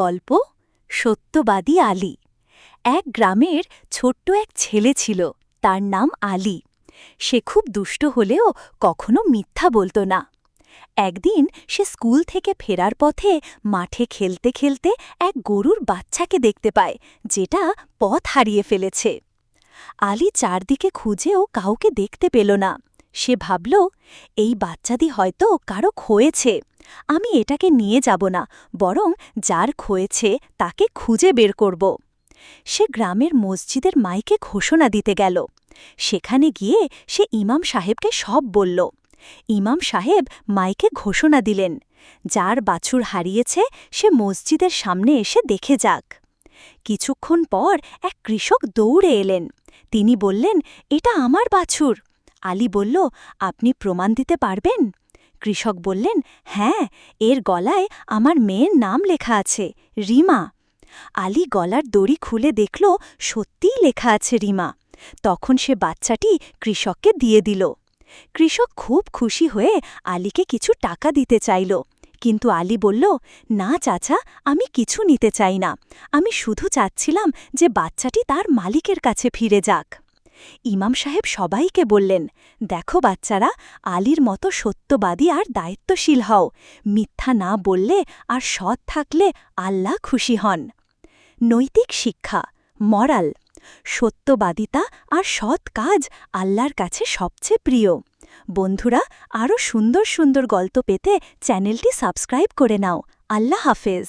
গল্প, সত্যবাদী আলী। এক গ্রামের ছোট্ট এক ছেলে ছিল, তার নাম আলী। সে খুব দুষ্ট হলেও কখনো মিথ্যা বলতো না। একদিন সে স্কুল থেকে ফেরার পথে মাঠে খেলতে খেলতে এক গরুর বাচ্চাকে দেখতে পায়, যেটা পথ হারিয়ে ফেলেছে। আলী চারদিকে খুঁজেও কাউকে দেখতে পেল না। সে ভাবল, এই বাচ্চাদি হয়তো কারও খোয়েছে। আমি এটাকে নিয়ে যাব না, বরং যার খোয়েছে তাকে খুঁজে বের করব। সে গ্রামের মসজিদের মাইকে ঘোষণা দিতে গেল। সেখানে গিয়ে সে ইমাম সাহেবকে সব বলল। ইমাম সাহেব মাইকে ঘোষণা দিলেন। যার বাছুর হারিয়েছে সে মসজিদের সামনে এসে দেখে যাক। কিছুক্ষণ পর এক কৃষক দৌড়ে এলেন। তিনি বললেন, এটা আমার বাছুর। আলী বলল, আপনি প্রমাণ দিতে পারবেন? কৃষক বললেন হ্যাঁ এর গলায় আমার মেয়ের নাম লেখা আছে, রিমা। আলী গলার দড়ি খুলে দেখল, সত্যিই লেখা আছে রিমা। তখন সে বাচ্চাটি কৃষককে দিয়ে দিল। কৃষক খুব খুশি হয়ে আলীকে কিছু টাকা দিতে চাইল। কিন্তু আলী বলল, না চাচা, আমি কিছু নিতে চাই না। আমি শুধু চাচ্ছিলাম যে বাচ্চাটি তার মালিকের কাছে ফিরে যাক। ইমাম সাহেব সবাইকে বললেন, দেখো বাচ্চারা, আলীর মতো সত্যবাদী আর দায়িত্বশীল হও। মিথ্যা না বললে আর সৎ থাকলে আল্লাহ খুশি হন। নৈতিক শিক্ষা, মরাল, সত্যবাদিতা আর সৎ কাজ আল্লাহর কাছে সবচেয়ে প্রিয়। বন্ধুরা আরও সুন্দর সুন্দর গল্প পেতে চ্যানেলটি সাবস্ক্রাইব করে নাও। আল্লাহ হাফেজ।